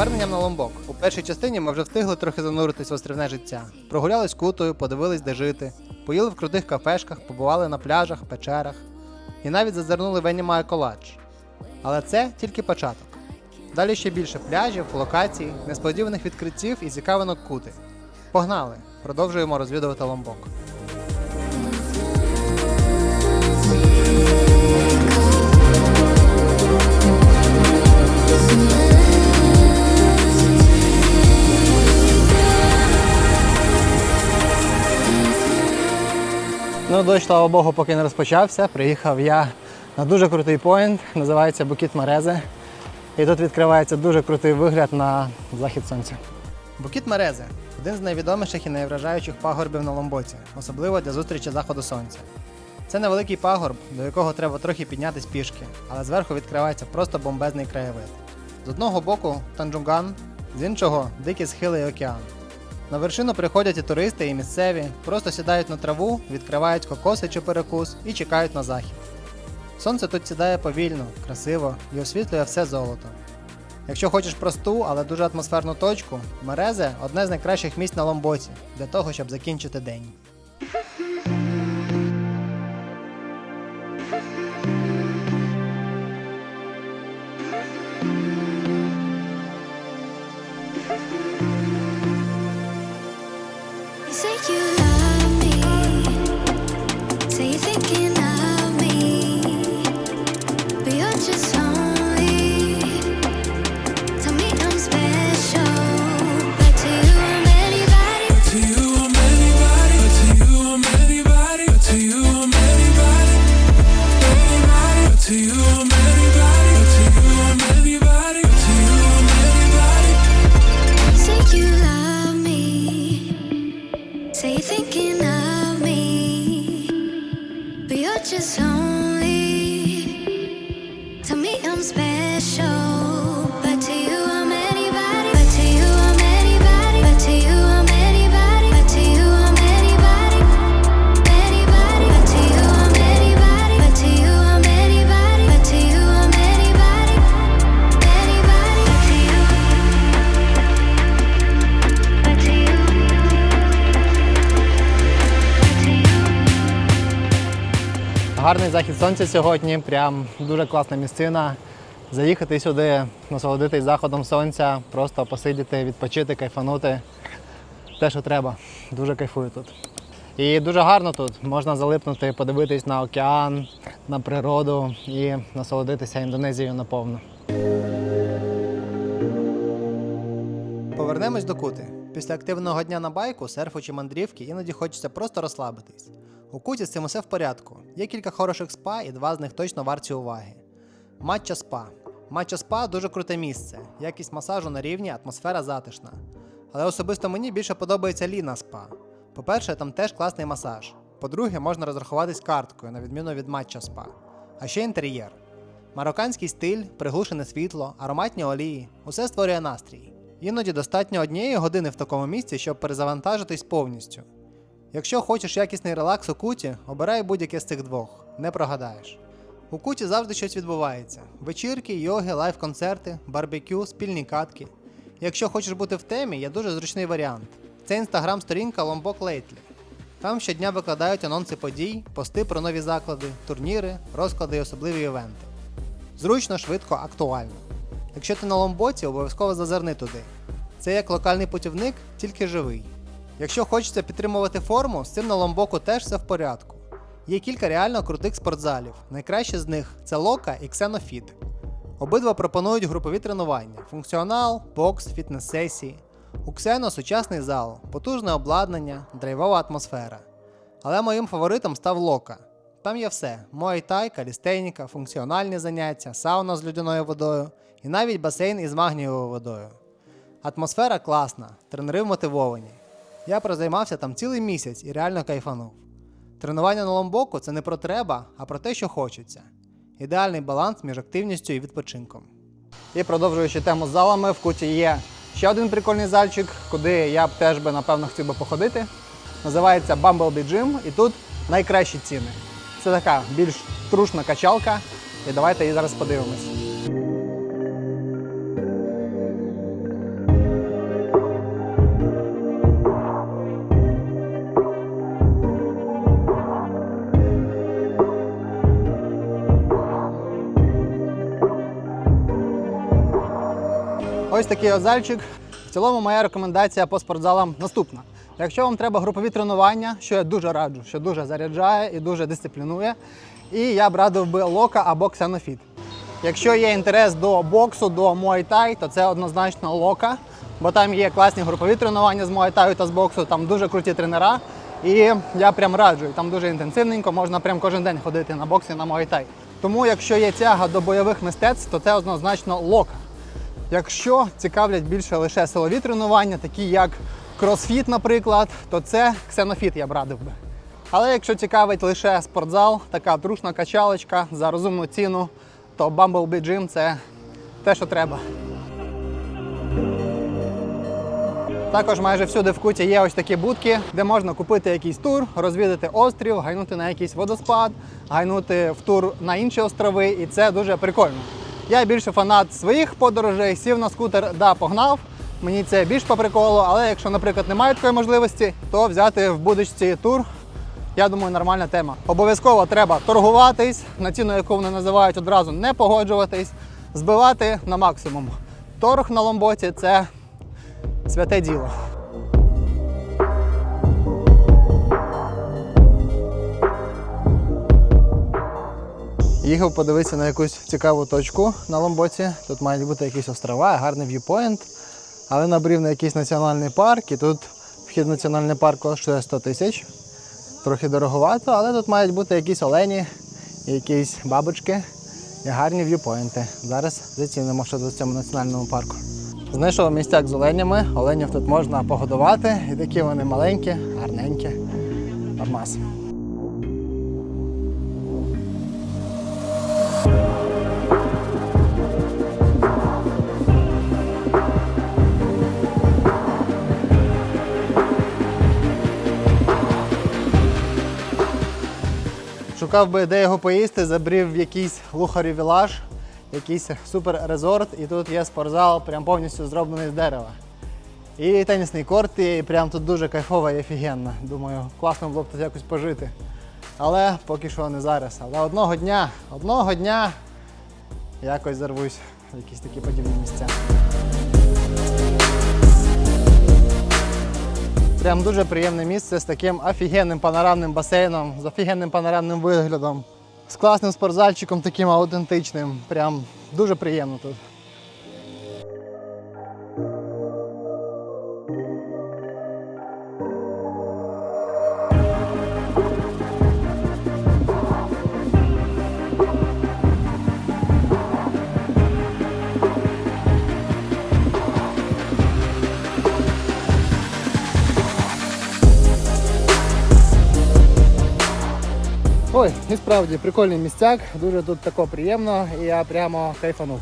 поверненням на ломбок. У першій частині ми вже встигли трохи зануритись в острівне життя. Прогулялись кутою, подивились, де жити, поїли в крутих кафешках, побували на пляжах, печерах і навіть зазирнули в Енімає коладж. Але це тільки початок. Далі ще більше пляжів, локацій, несподіваних відкриттів і цікавинок кути. Погнали! Продовжуємо розвідувати ломбок. Ну, дощ, слава Богу, поки не розпочався. Приїхав я на дуже крутий поінт, називається Букіт Мерези. І тут відкривається дуже крутий вигляд на захід сонця. Букіт Мерези один з найвідоміших і найвражаючих пагорбів на Ломбоці, особливо для зустрічі заходу сонця. Це невеликий пагорб, до якого треба трохи піднятись пішки, але зверху відкривається просто бомбезний краєвид. З одного боку Танджунган, з іншого дикі схили і океан. На вершину приходять і туристи, і місцеві, просто сідають на траву, відкривають кокоси чи перекус і чекають на захід. Сонце тут сідає повільно, красиво і освітлює все золото. Якщо хочеш просту, але дуже атмосферну точку, Мерезе одне з найкращих місць на Ломбоці для того, щоб закінчити день. Say you're thinking of me, but you're just lonely. Tell me I'm special, Захід сонця сьогодні, прям дуже класна місцина. Заїхати сюди, насолодитись заходом сонця, просто посидіти, відпочити, кайфанути. Те, що треба. Дуже кайфую тут. І дуже гарно тут. Можна залипнути, подивитись на океан, на природу і насолодитися Індонезією наповну. Повернемось до кути. Після активного дня на байку, серфу чи мандрівки іноді хочеться просто розслабитись. У куті з цим усе в порядку. Є кілька хороших спа, і два з них точно варті уваги. Матча спа. Матча спа дуже круте місце. Якість масажу на рівні, атмосфера затишна. Але особисто мені більше подобається Ліна спа. По-перше, там теж класний масаж. По-друге, можна розрахуватись карткою, на відміну від матча спа. А ще інтер'єр. Марокканський стиль, приглушене світло, ароматні олії усе створює настрій. Іноді достатньо однієї години в такому місці, щоб перезавантажитись повністю. Якщо хочеш якісний релакс у куті, обирай будь-яке з цих двох, не прогадаєш. У куті завжди щось відбувається: вечірки, йоги, лайв-концерти, барбекю, спільні катки. Якщо хочеш бути в темі, є дуже зручний варіант. Це інстаграм-сторінка Lombok Lately. Там щодня викладають анонси подій, пости про нові заклади, турніри, розклади і особливі івенти. Зручно, швидко, актуально. Якщо ти на ломбоці, обов'язково зазирни туди. Це як локальний путівник, тільки живий. Якщо хочеться підтримувати форму, з цим на ломбоку теж все в порядку. Є кілька реально крутих спортзалів. Найкраще з них це Лока і Xenofit. Обидва пропонують групові тренування: функціонал, бокс, фітнес-сесії. У Xeno сучасний зал, потужне обладнання, драйвова атмосфера. Але моїм фаворитом став Лока. Там є все: муай-тай, калістейніка, функціональні заняття, сауна з людяною водою і навіть басейн із магнієвою водою. Атмосфера класна, тренери вмотивовані. Я прозаймався там цілий місяць і реально кайфанув. Тренування на ломбоку це не про треба, а про те, що хочеться. Ідеальний баланс між активністю і відпочинком. І продовжуючи тему з залами, в куті є ще один прикольний зальчик, куди я б теж би напевно хотів би походити. Називається Bumblebee Gym, і тут найкращі ціни. Це така більш трушна качалка. І давайте її зараз подивимось. Такий от зальчик. В цілому моя рекомендація по спортзалам наступна. Якщо вам треба групові тренування, що я дуже раджу, що дуже заряджає і дуже дисциплінує, і я б радив би лока або ксенофіт. Якщо є інтерес до боксу, до муайтай, то це однозначно лока, бо там є класні групові тренування з муайтаю та з боксу, там дуже круті тренера. І я прям раджу, там дуже інтенсивненько, можна прям кожен день ходити на бокс на муайтай. Тому якщо є тяга до бойових мистецтв, то це однозначно лока. Якщо цікавлять більше лише силові тренування, такі як кросфіт, наприклад, то це ксенофіт я б радив би. Але якщо цікавить лише спортзал, така трушна качалочка за розумну ціну, то Bumblebee Gym – це те, що треба. Також майже всюди в куті є ось такі будки, де можна купити якийсь тур, розвідати острів, гайнути на якийсь водоспад, гайнути в тур на інші острови, і це дуже прикольно. Я більше фанат своїх подорожей, сів на скутер, да, погнав. Мені це більш по приколу, але якщо, наприклад, немає такої можливості, то взяти в будочці тур. Я думаю, нормальна тема. Обов'язково треба торгуватись, на ціну, яку вони називають, одразу не погоджуватись, збивати на максимум. Торг на ломботі це святе діло. Їхав подивитися на якусь цікаву точку на ломбоці. Тут мають бути якісь острова, гарний в'юпоінт. Але набрів на якийсь національний парк, і тут вхід в національний парк коштує 100 тисяч. Трохи дороговато, але тут мають бути якісь олені, якісь бабочки і гарні в'юпоінти. Зараз зацінимо, що в цьому національному парку. Знайшов місцяк з оленями. Оленів тут можна погодувати. І такі вони маленькі, гарненькі. Нормас. Шукав би, де його поїсти, забрів в якийсь лухарі вілаж, якийсь супер резорт, і тут є спортзал, прям повністю зроблений з дерева. І тенісний корт, і прям тут дуже кайфово і офігенно. Думаю, класно було б тут якось пожити. Але поки що не зараз. Але одного дня, одного дня якось зарвусь в якісь такі подібні місця. Прям дуже приємне місце з таким офігенним панорамним басейном, з офігенним панорамним виглядом, з класним спортзальчиком таким аутентичним. Прям дуже приємно тут. Ой, і справді прикольний місцяк, дуже тут тако приємно, і я прямо кайфанув.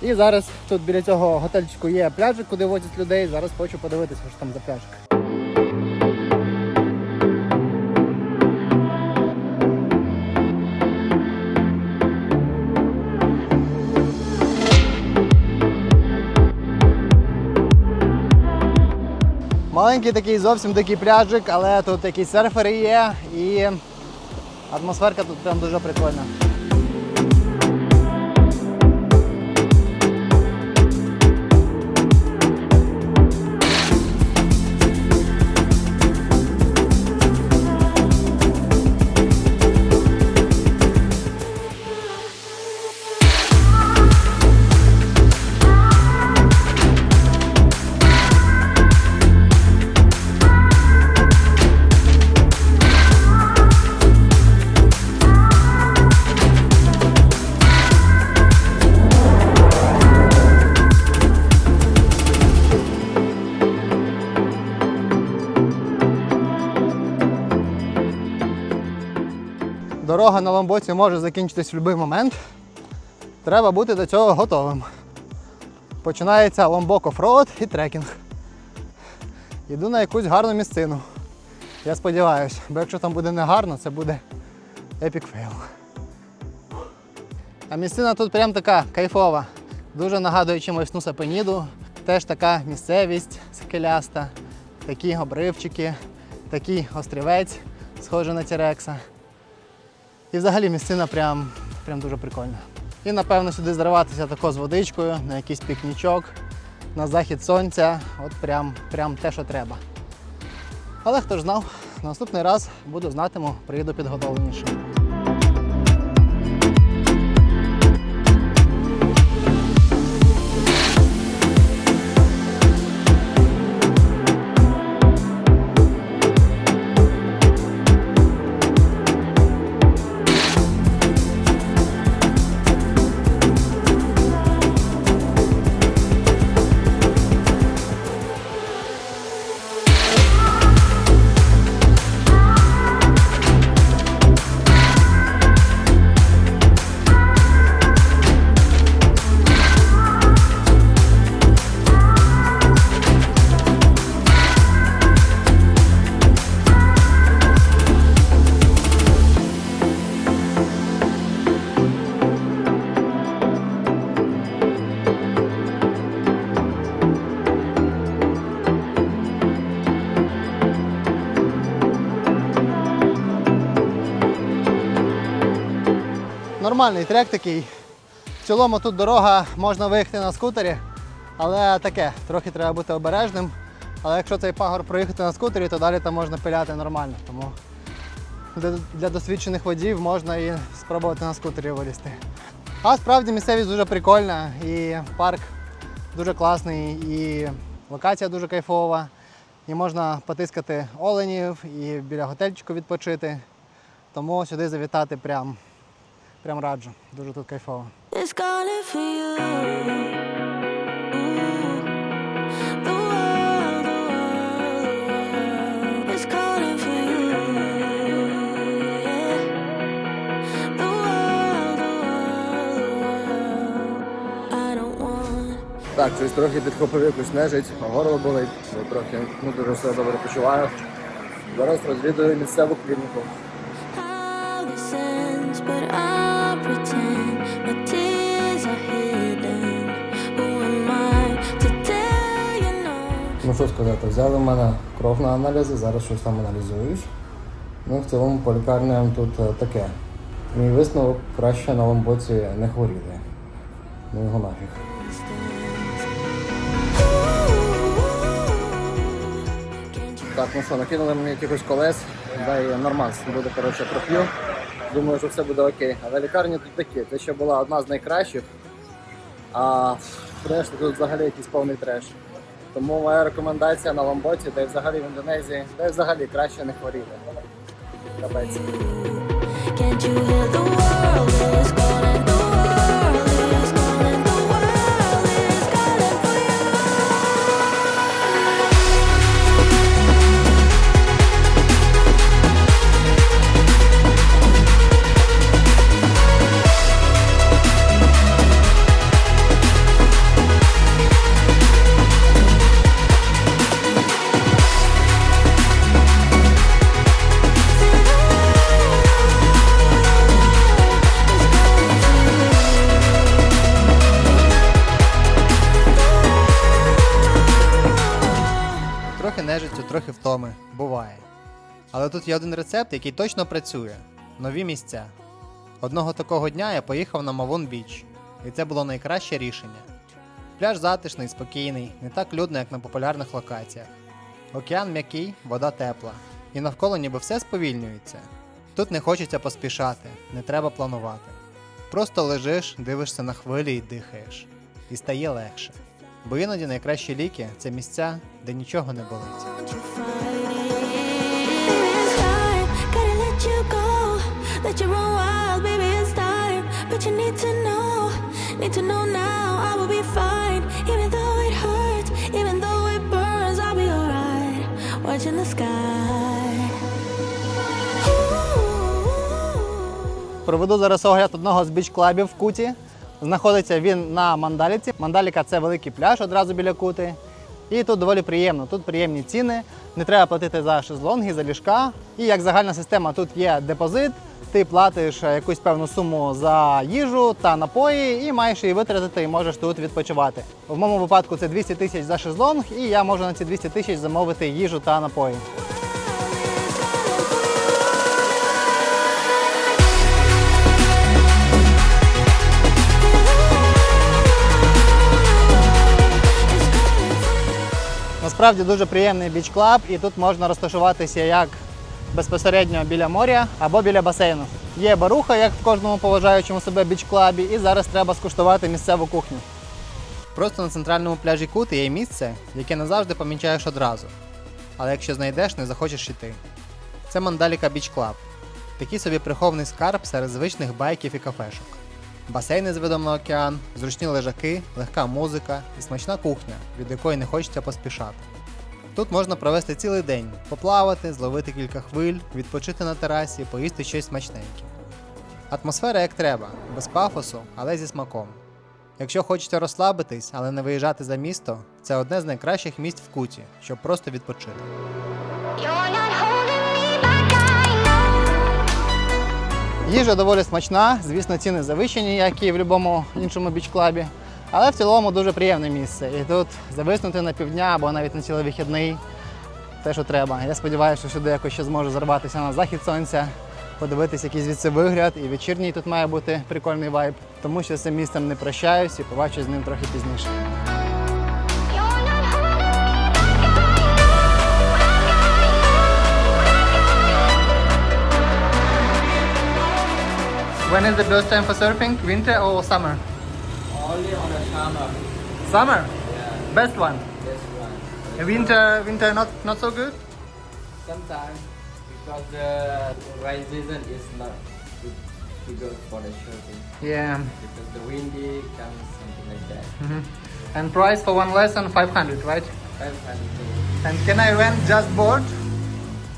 І зараз тут біля цього готельчику є пляжик, куди возять людей. Зараз хочу подивитися, що там за пляжик. Маленький такий зовсім дикий пляжик, але тут якісь серфери є і атмосферка тут прям дуже прикольна. Дорога на ламбоці може закінчитись в будь-який момент. Треба бути до цього готовим. Починається ломбок офроуд і трекінг. Йду на якусь гарну місцину. Я сподіваюся, бо якщо там буде негарно, це буде епік фейл. А місцина тут прям така кайфова. Дуже нагадує чимось Нуса Пеніду. Теж така місцевість скеляста, такі обривчики, такий острівець, схожий на Тірекса. І взагалі місцина прям, прям дуже прикольна. І напевно сюди зриватися тако з водичкою на якийсь пікнічок, на захід сонця. От прям, прям те, що треба. Але хто ж знав, наступний раз буду знатиму, приїду підготовленіше. Нормальний трек такий. В цілому тут дорога можна виїхати на скутері, але таке, трохи треба бути обережним. Але якщо цей пагор проїхати на скутері, то далі там можна пиляти нормально. Тому для, досвідчених водіїв можна і спробувати на скутері вилізти. А справді місцевість дуже прикольна і парк дуже класний, і локація дуже кайфова. І можна потискати оленів і біля готельчику відпочити. Тому сюди завітати прям, прям раджу. Дуже тут кайфово. Так, щось трохи підхопив якусь нежить, горло болить, бо трохи не дуже все добре почуваю. Зараз розвідую місцеву клініку. Що сказати, взяли в мене кров на аналізи, зараз щось там аналізують. Ну, в цілому по лікарням тут е, таке. Мій висновок краще на боці не хворіти. Ну його нафіг. Так, ну що, накинули мені якихось колес, дай нормас буде, коротше, проп'ю. Думаю, що все буде окей. Але лікарні тут такі. Це ще була одна з найкращих. А решта тут взагалі якийсь повний треш. Тому моя рекомендація на Ламботі, де взагалі в Індонезії, де взагалі краще не хворіти. Капець. Але тут є один рецепт, який точно працює: нові місця. Одного такого дня я поїхав на Мавун Біч, і це було найкраще рішення. Пляж затишний, спокійний, не так людно, як на популярних локаціях. Океан м'який, вода тепла, і навколо ніби все сповільнюється. Тут не хочеться поспішати, не треба планувати. Просто лежиш, дивишся на хвилі і дихаєш. І стає легше. Бо іноді найкращі ліки це місця, де нічого не болить. Let you run wild, baby, it's time. But you need to know, need to know now. I will be fine, even though it hurts, even though it burns. I'll be alright. Watching the sky. Проведу зараз огляд одного з біч-клабів в Куті. Знаходиться він на Мандаліці. Мандаліка це великий пляж одразу біля Кути. І тут доволі приємно. Тут приємні ціни, не треба платити за шезлонги, за ліжка. І як загальна система, тут є депозит, ти платиш е, якусь певну суму за їжу та напої, і маєш її витратити і можеш тут відпочивати. В моєму випадку це 200 тисяч за шезлонг, і я можу на ці 200 тисяч замовити їжу та напої. Насправді дуже приємний біч-клаб, і тут можна розташуватися як безпосередньо біля моря або біля басейну. Є баруха, як в кожному поважаючому себе біч-клабі, і зараз треба скуштувати місцеву кухню. Просто на центральному пляжі Кути є місце, яке не завжди помічаєш одразу. Але якщо знайдеш, не захочеш йти. Це Мандаліка Біч Клаб. Такий собі прихований скарб серед звичних байків і кафешок. Басейни з видом на океан, зручні лежаки, легка музика і смачна кухня, від якої не хочеться поспішати. Тут можна провести цілий день, поплавати, зловити кілька хвиль, відпочити на терасі, поїсти щось смачненьке. Атмосфера як треба, без пафосу, але зі смаком. Якщо хочете розслабитись, але не виїжджати за місто, це одне з найкращих місць в Куті, щоб просто відпочити. Їжа доволі смачна, звісно, ціни завищені, як і в будь-якому іншому біч-клабі. Але в цілому дуже приємне місце. І тут зависнути на півдня або навіть на цілий вихідний те, що треба. Я сподіваюся, що сюди якось ще зможу зарватися на захід сонця, подивитися якийсь звідси вигляд. І вечірній тут має бути прикольний вайб. Тому що з цим місцем не прощаюсь і побачусь з ним трохи пізніше. When is the best time for surfing? Winter or summer? Only on the summer. Summer. Yeah, Best one. this one. Winter, winter not not so good. Sometimes because the rain season is not good for the surfing. Yeah. because the windy comes something like that. Mm-hmm. And price for one lesson 500, right? Five hundred. And can I rent just board?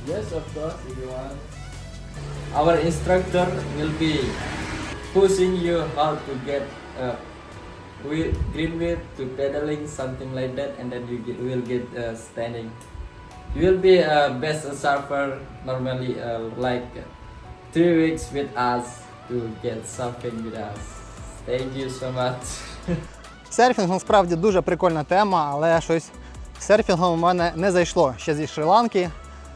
Yes, of course, if you want. Our instructor will be pushing you how to get uh, with green wheel to pedaling something like that, and then you get, will get uh, standing. You will be uh, best surfer normally uh, like three weeks with us to get surfing with us. Thank you so much. Серфінг насправді дуже прикольна тема, але щось серфінгом у мене не зайшло ще зі Шрі-Ланки.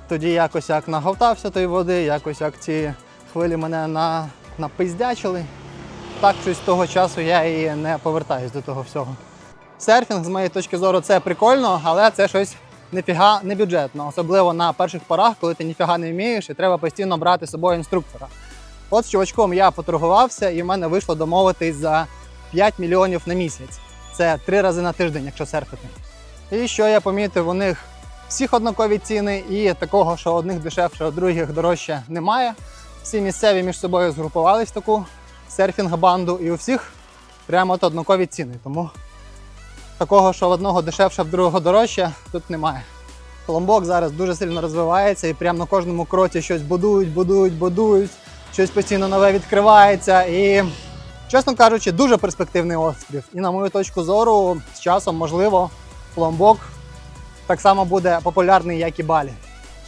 Тоді якось як наговтався тої води, якось як ці хвилі мене на, напиздячили. Так щось з того часу я і не повертаюсь до того всього. Серфінг, з моєї точки зору, це прикольно, але це щось ніфіга не бюджетно, особливо на перших порах, коли ти ніфіга не вмієш і треба постійно брати з собою інструктора. От з чувачком я поторгувався, і в мене вийшло домовитись за 5 мільйонів на місяць. Це три рази на тиждень, якщо серфити. І що я помітив, у них всіх однакові ціни, і такого, що одних дешевше, а других дорожче немає. Всі місцеві між собою згрупувались в таку серфінг-банду, і у всіх прямо от однакові ціни. Тому такого, що одного дешевше, в другого дорожче, тут немає. Ломбок зараз дуже сильно розвивається і прямо на кожному кроці щось будують, будують, будують, щось постійно нове відкривається. І, чесно кажучи, дуже перспективний острів. І на мою точку зору, з часом, можливо, Ломбок так само буде популярний, як і Балі.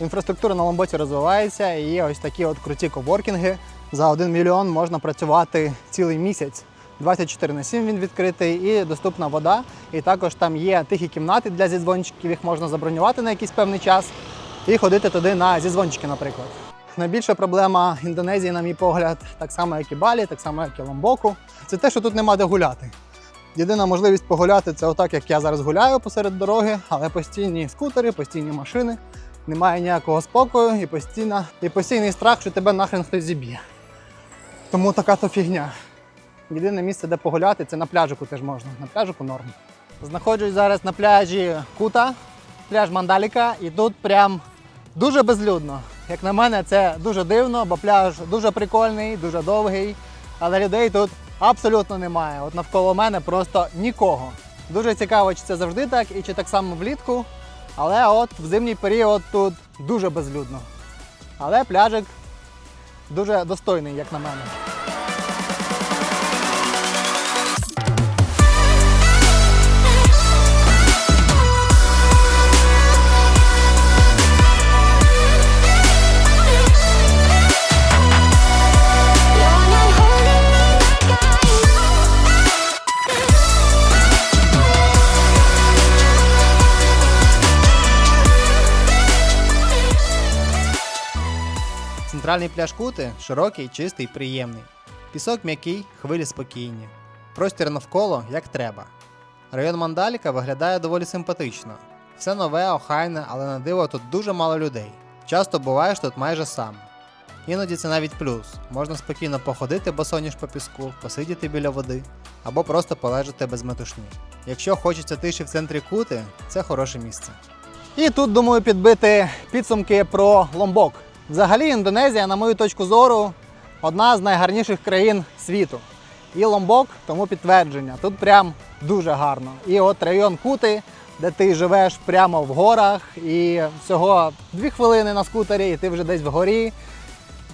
Інфраструктура на Ломбоці розвивається, і ось такі от круті коворкінги. За 1 мільйон можна працювати цілий місяць. 24 на 7 він відкритий і доступна вода. І також там є тихі кімнати для зідзвончиків, їх можна забронювати на якийсь певний час і ходити туди на зідзвончики, наприклад. Найбільша проблема Індонезії, на мій погляд, так само, як і Балі, так само, як і Ломбоку, це те, що тут нема де гуляти. Єдина можливість погуляти це отак, як я зараз гуляю посеред дороги, але постійні скутери, постійні машини, немає ніякого спокою і, постійна, і постійний страх, що тебе нахрен хтось зіб'є. Тому така то фігня. Єдине місце, де погуляти, це на пляжику теж можна. На пляжику норм. Знаходжусь зараз на пляжі Кута, пляж Мандаліка, і тут прям дуже безлюдно. Як на мене, це дуже дивно, бо пляж дуже прикольний, дуже довгий, але людей тут абсолютно немає. От навколо мене просто нікого. Дуже цікаво, чи це завжди так і чи так само влітку. Але от в зимній період тут дуже безлюдно. Але пляжик дуже достойний, як на мене. Центральний пляж Кути широкий, чистий, приємний. Пісок м'який, хвилі спокійні. Простір навколо як треба. Район Мандаліка виглядає доволі симпатично. Все нове, охайне, але на диво тут дуже мало людей. Часто буваєш тут майже сам. Іноді це навіть плюс. Можна спокійно походити босоніж по піску, посидіти біля води або просто полежати без метушні. Якщо хочеться тиші в центрі кути, це хороше місце. І тут думаю підбити підсумки про Ломбок. Взагалі, Індонезія, на мою точку зору, одна з найгарніших країн світу. І Ломбок тому підтвердження. Тут прям дуже гарно. І от район Кути, де ти живеш прямо в горах, і всього дві хвилини на скутері, і ти вже десь вгорі.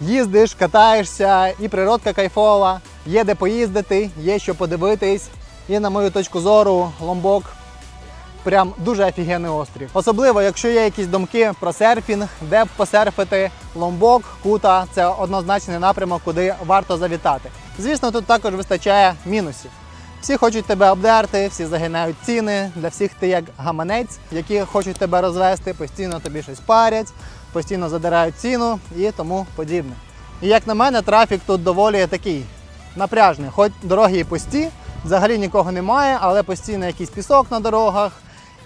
Їздиш, катаєшся, і природка кайфова, є де поїздити, є що подивитись. І на мою точку зору, Ломбок прям дуже офігенний острів. Особливо, якщо є якісь думки про серфінг, де б посерфити, ломбок, кута це однозначний напрямок, куди варто завітати. Звісно, тут також вистачає мінусів. Всі хочуть тебе обдерти, всі загинають ціни. Для всіх ти як гаманець, які хочуть тебе розвести, постійно тобі щось парять, постійно задирають ціну і тому подібне. І як на мене, трафік тут доволі такий напряжний. Хоч дороги і пусті, взагалі нікого немає, але постійно якийсь пісок на дорогах,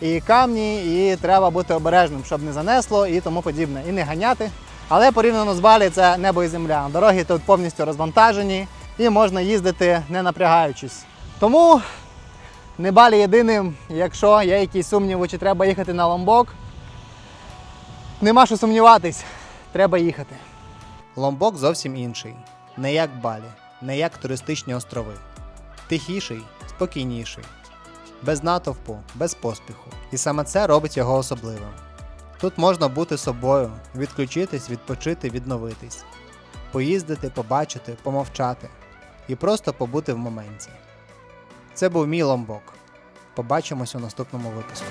і камні, і треба бути обережним, щоб не занесло і тому подібне. І не ганяти. Але порівняно з Балі це небо і земля. Дороги тут повністю розвантажені і можна їздити не напрягаючись. Тому не Балі єдиним, якщо є якісь сумніви, чи треба їхати на Ломбок. Нема що сумніватись, треба їхати. Ломбок зовсім інший. Не як Балі, не як туристичні острови. Тихіший, спокійніший, без натовпу, без поспіху. І саме це робить його особливим. Тут можна бути собою, відключитись, відпочити, відновитись, поїздити, побачити, помовчати і просто побути в моменті. Це був мій ломбок. Побачимось у наступному випуску.